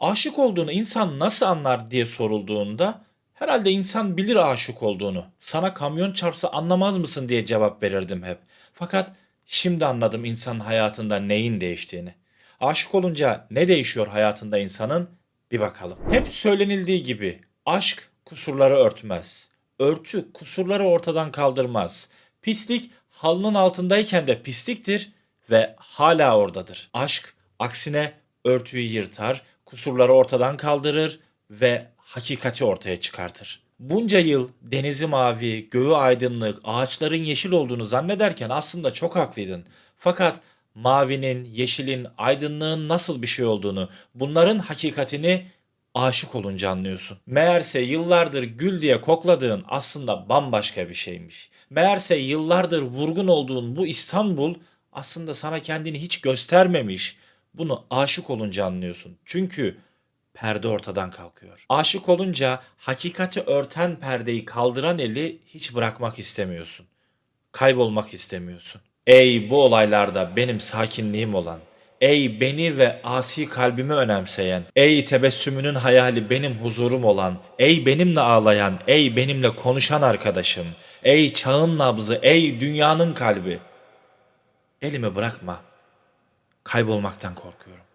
Aşık olduğunu insan nasıl anlar diye sorulduğunda herhalde insan bilir aşık olduğunu. Sana kamyon çarpsa anlamaz mısın diye cevap verirdim hep. Fakat şimdi anladım insanın hayatında neyin değiştiğini. Aşık olunca ne değişiyor hayatında insanın? Bir bakalım. Hep söylenildiği gibi aşk kusurları örtmez. Örtü kusurları ortadan kaldırmaz. Pislik halının altındayken de pisliktir ve hala oradadır. Aşk aksine örtüyü yırtar, kusurları ortadan kaldırır ve hakikati ortaya çıkartır. Bunca yıl denizi mavi, göğü aydınlık, ağaçların yeşil olduğunu zannederken aslında çok haklıydın. Fakat mavinin, yeşilin, aydınlığın nasıl bir şey olduğunu, bunların hakikatini aşık olunca anlıyorsun. Meğerse yıllardır gül diye kokladığın aslında bambaşka bir şeymiş. Meğerse yıllardır vurgun olduğun bu İstanbul aslında sana kendini hiç göstermemiş. Bunu aşık olunca anlıyorsun. Çünkü perde ortadan kalkıyor. Aşık olunca hakikati örten perdeyi kaldıran eli hiç bırakmak istemiyorsun. Kaybolmak istemiyorsun. Ey bu olaylarda benim sakinliğim olan, ey beni ve asi kalbimi önemseyen, ey tebessümünün hayali benim huzurum olan, ey benimle ağlayan, ey benimle konuşan arkadaşım, ey çağın nabzı, ey dünyanın kalbi. Elimi bırakma. Kaybolmaktan korkuyorum.